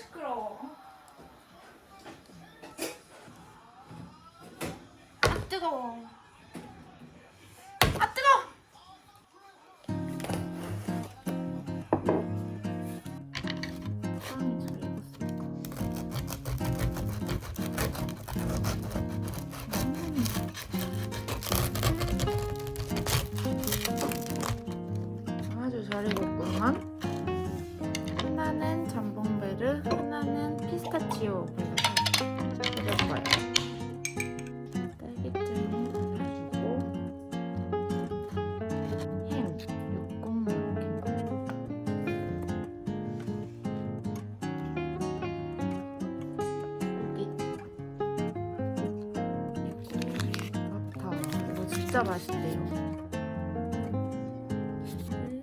시끄러워. 아 뜨거워. 진짜 맛있대요. 올려줘요.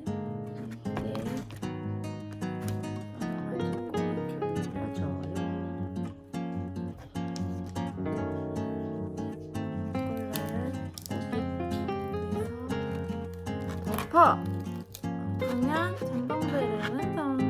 이거를 덮어. 그냥 전방배를 완성.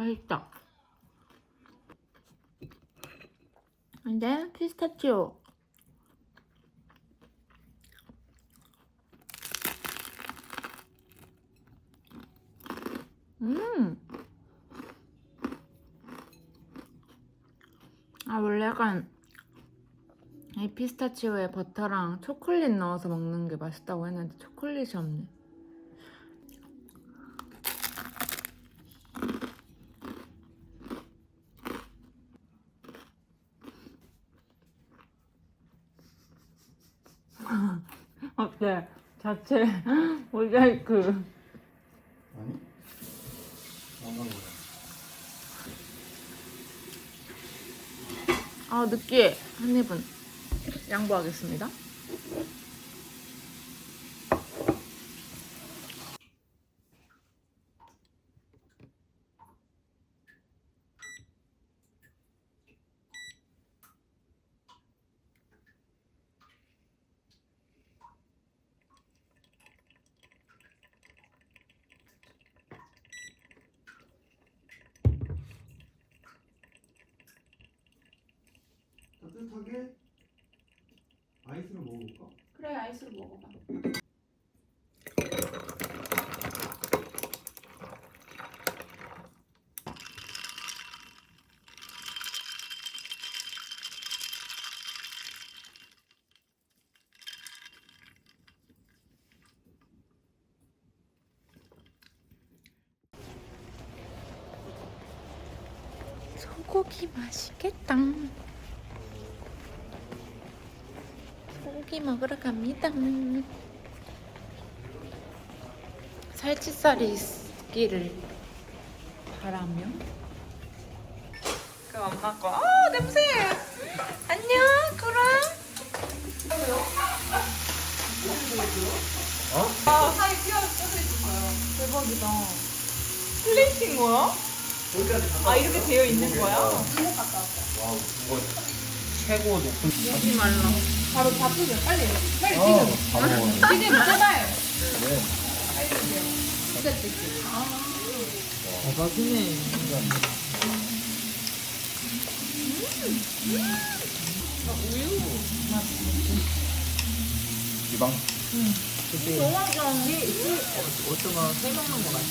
맛있다. 근데 피스타치오. 음. 아 원래 약간 이 피스타치오에 버터랑 초콜릿 넣어서 먹는 게 맛있다고 했는데 초콜릿이 없네. 어때? 자체 모자이크. 아니? 안 가는 거야. 아 느끼해. 한 입은 양보하겠습니다. 따뜻하게 아이스로 먹어볼까? 그래 아이스로 먹어봐. 소고기 맛있겠다. 소고기 먹으러 갑니다. 살치살이 있기를 바라며. 그 엄마 거. 어 냄새. 안녕 그럼. 어? 아 사이 있는 거야. 대박이다. 플레이팅 뭐야? 아 이렇게 되어 있는 거야? 와우, 이거 최고 높은. 먹지 말라. 바로 밥 튀겨. 빨리. 빨리 어, 튀겨. 밥 먹어요. 아, 지금 제발. 네. 빨리 튀겨. 진짜 튀겨. 아. 대박이네. 아, 우유. 맛있네 이방. 응. 너무 맛있어. 어떤 거 생각난 거 같아?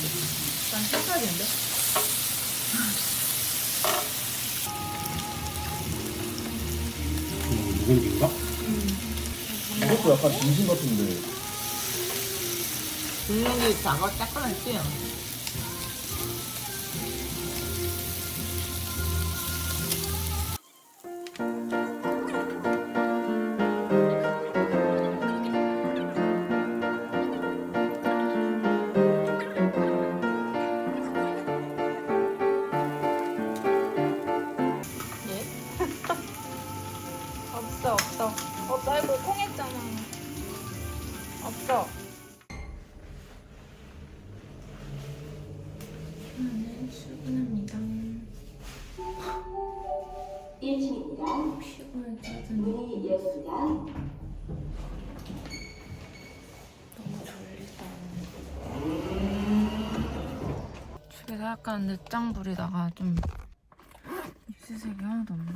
난 색깔인데? 이거 누군가? 이것도 약간 등심 같은데. 분명히 작아 작아했지. 집에서 약간 늦장 부리다가 좀 입수색이 하나도 없네.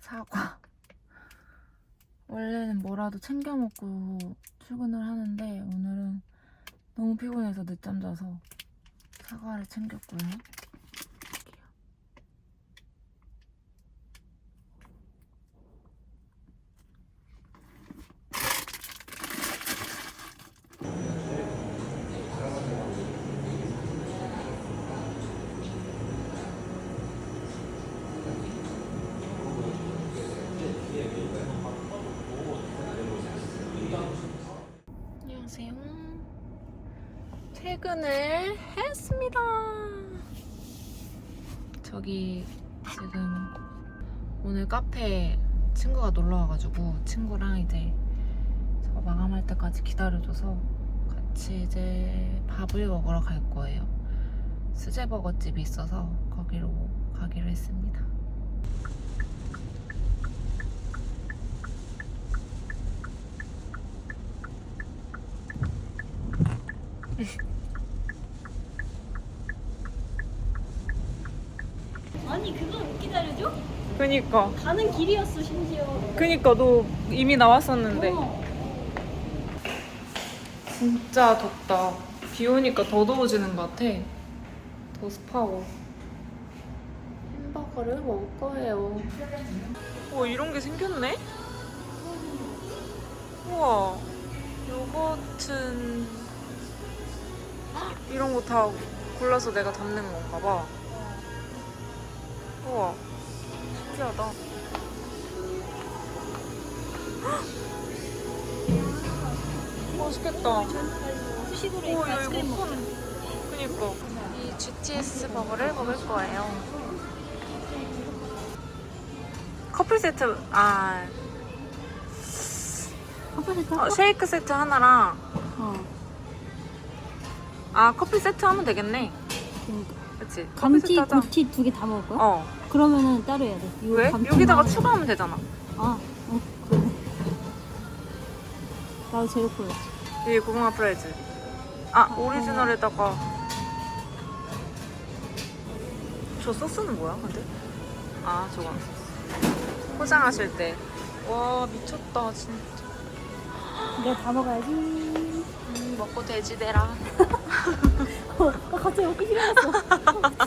사과. 원래는 뭐라도 챙겨 먹고 출근을 하는데 오늘은 너무 피곤해서 늦잠 자서 사과를 챙겼고요. 퇴근을 했습니다. 저기 지금 오늘 카페 친구가 놀러 와가지고 친구랑 이제 저 마감할 때까지 기다려줘서 같이 이제 밥을 먹으러 갈 거예요. 수제버거 집이 있어서 거기로 가기로 했습니다. 아니 그걸 못 기다려줘? 그니까. 가는 길이었어 심지어. 그니까 너 이미 나왔었는데. 어. 진짜 덥다. 비 오니까 더 더워지는 것 같아. 더 습하고. 햄버거를 먹을 거예요. 오 이런 게 생겼네? 우와 요거튼 이런 거 다 골라서 내가 담는 건가 봐. 우와 신기하다 맛있겠다. 후식으로 오, 이거 야, 이거 큰. 그니까. 이 GTS 버거를 먹을 거예요. 커플 세트, 아, 아빠 됐다 어, 쉐이크 세트 하나랑, 어 아, 커피 세트 하면 되겠네. 그치? 감튀 세트 하자. 고티 두 개 다 먹을 거야? 어. 그러면은 따로 해야 돼 이거 왜? 여기다가. 추가하면 되잖아. 아 어, 그러네 나도 제로 콜라 이 고구마 프라이즈. 아, 오리지널에다가. 저 소스는 뭐야, 근데? 아, 저거. 포장하실 때. 와, 미쳤다, 진짜. 내가 다 먹어야지 음, 먹고 돼지 되라. 어, 나 갑자기 먹기 싫어졌어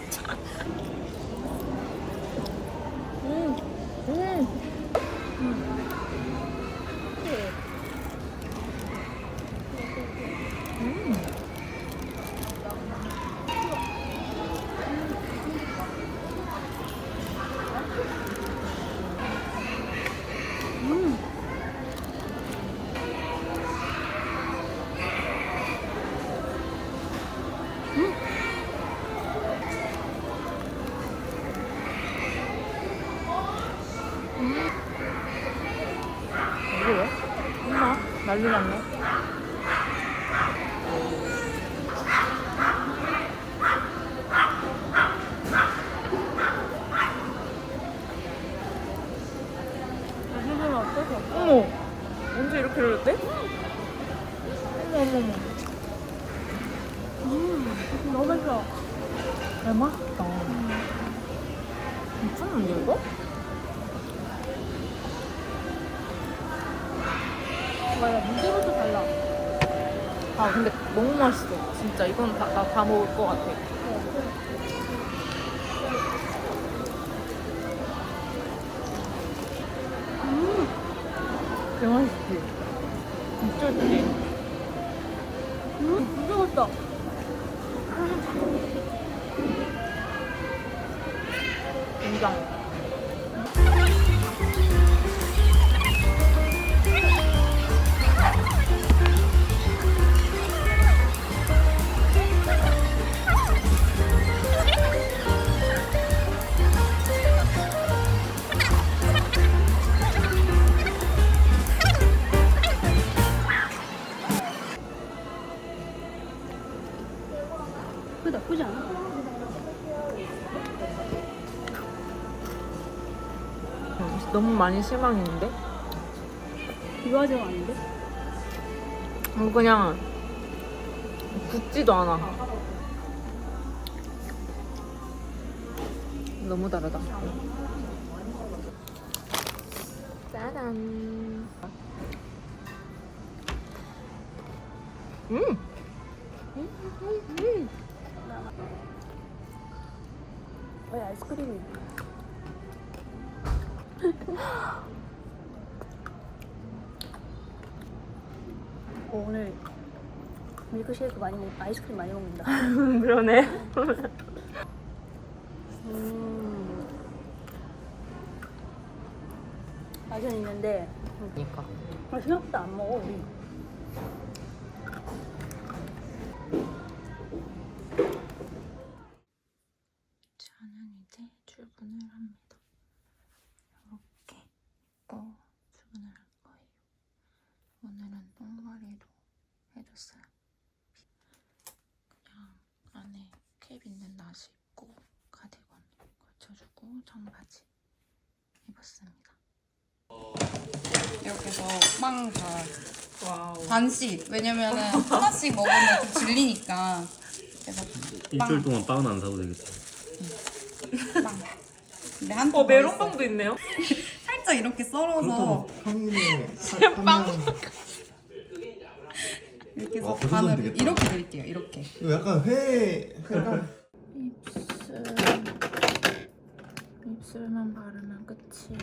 난리 났네. 어머, 언제 이렇게 흘렸대? 어머 어머 어머. 음, 너무 맛있어. 잘 맛있다. 미쳤는데 이거? 근데 너무 맛있어. 진짜 이건 다, 나, 다 먹을 것 같아. 음! 맛있지? 미쳤지? 음 진짜 맛있다. 인정 너무 많이 실망인데? 비화제가 아닌데? 뭐 그냥 굽지도 않아. 너무 다르다. 짜잔. 음. 왜 아이스크림이? 어, 오늘 밀크쉐이크 많이 먹, 아이스크림 많이 먹는다. 그러네. 음. 맛은 있는데 그러니까. 아, 생각보다 안 먹어 우리. 저는 이제 출근을 합니다. 이렇게 입고 출근을 할 거예요. 오늘은 똥머리로 해줬어요. 그냥 안에 나시 입고 가디건 걸쳐주고 청바지 입었습니다. 이렇게 해서 빵 다 반씩 왜냐면은 하나씩 먹으면 좀 질리니까 그래서 일주일 동안 빵은 안 사도 되겠다. 빵 근데 한 어 메론빵도 있네요. 살짝 이렇게 썰어서 평일에 빵. 이렇게 와, 해서 그 정도면 반을 되겠다. 이렇게 드릴게요 이렇게 이거 약간 회 회가 입술 입술만 바르면 끝이에요.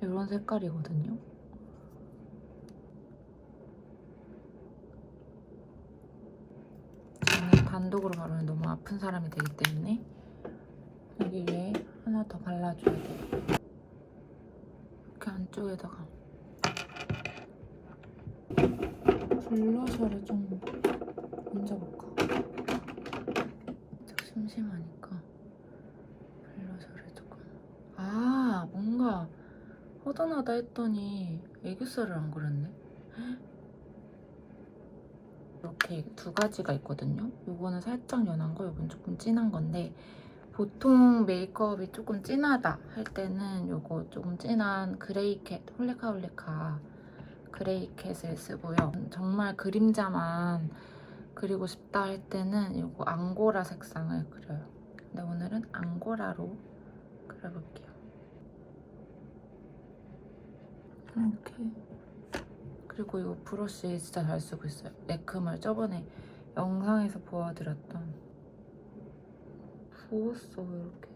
이런 색깔이거든요. 저는 단독으로 바르면 너무 아픈 사람이 되기 때문에 여기 위에 하나 더 발라줘야 돼요. 이렇게 안쪽에다가 블러셔를 좀 얹어볼까? 좀 심심하니까 블러셔를 조금. 아 뭔가 허전하다 했더니 애교살을 안 그렸네? 이렇게 두 가지가 있거든요. 요거는 살짝 연한 거 요건 조금 진한 건데 보통 메이크업이 조금 진하다 할 때는 요거 조금 진한 그레이캣 홀레카홀레카 그레이캣을 쓰고요. 정말 그림자만 그리고 싶다 할 때는 이거 앙고라 색상을 그려요. 근데 오늘은 앙고라로 그려볼게요. 이렇게 그리고 이거 브러쉬 진짜 잘 쓰고 있어요. 에크멀 저번에 영상에서 보여드렸던 부었어 이렇게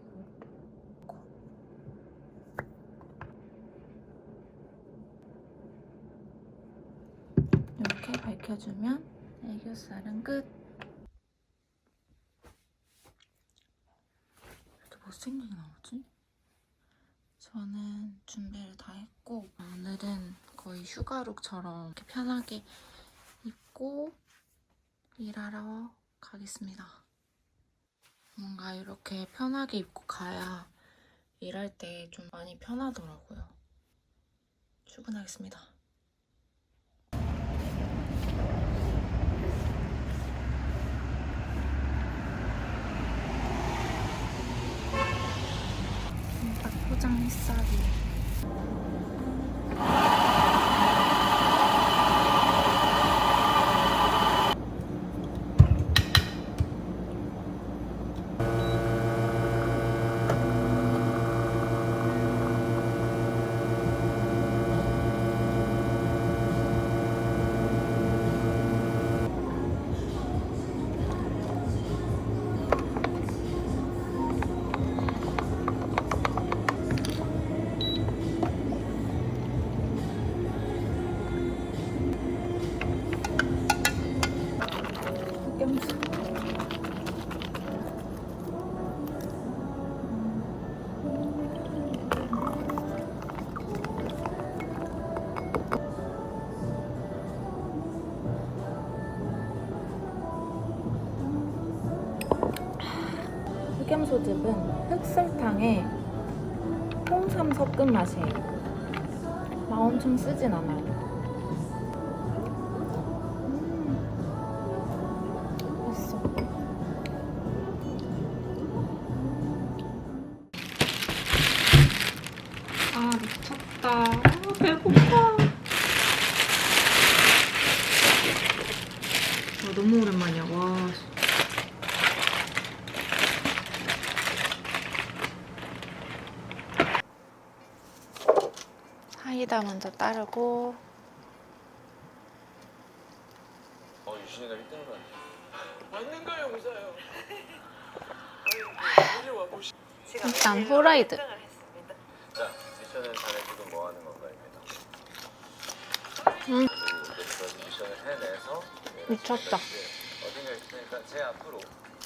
이렇게 밝혀주면 애교살은 끝. 이렇게 못생기게 나오지? 저는 준비를 다 했고 오늘은 거의 휴가룩처럼 이렇게 편하게 입고 일하러 가겠습니다. 뭔가 이렇게 편하게 입고 가야 일할 때 좀 많이 편하더라고요. 출근하겠습니다. 딱 포장 했어요. 소집은 흑설탕에 홍삼 섞은 맛이에요. 막 엄청 쓰진 않아요. 먼저 따르고 어 유신이가 1등을 하네. 일단 후라이드. 자 미션을 잘해주고 뭐 하는 건가입니다. 음. 미션을 해내서 미쳤다. 어딘가 있으니까 제 앞으로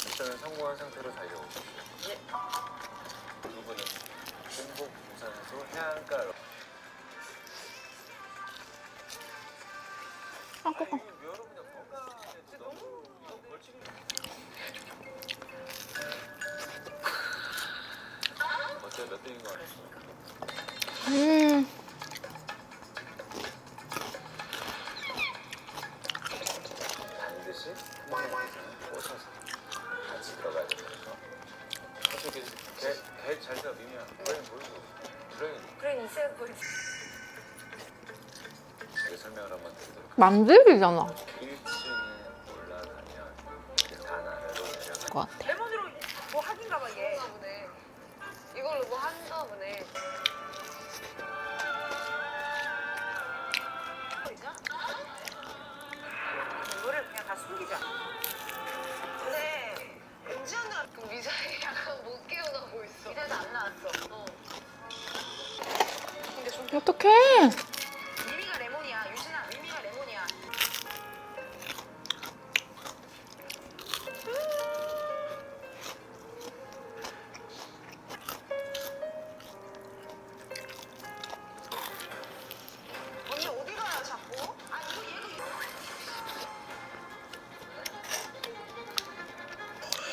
미션을 성공한 상태로 달려오십시오. 두 분은 중복 부산소 해안가로. 습니까? 음. 만들기잖아.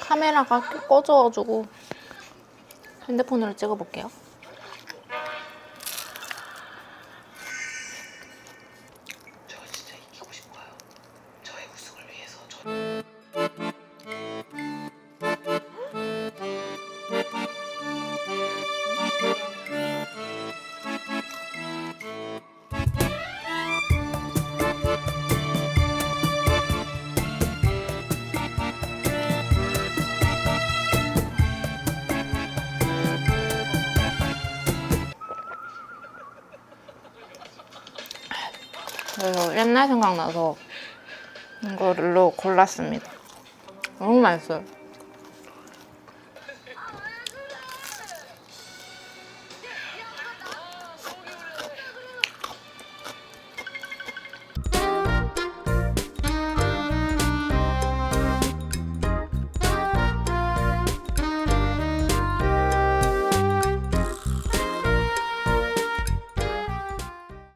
카메라가 꺼져가지고 핸드폰으로 찍어볼게요. 그래서 옛날 생각나서 이거로 골랐습니다. 너무 맛있어요.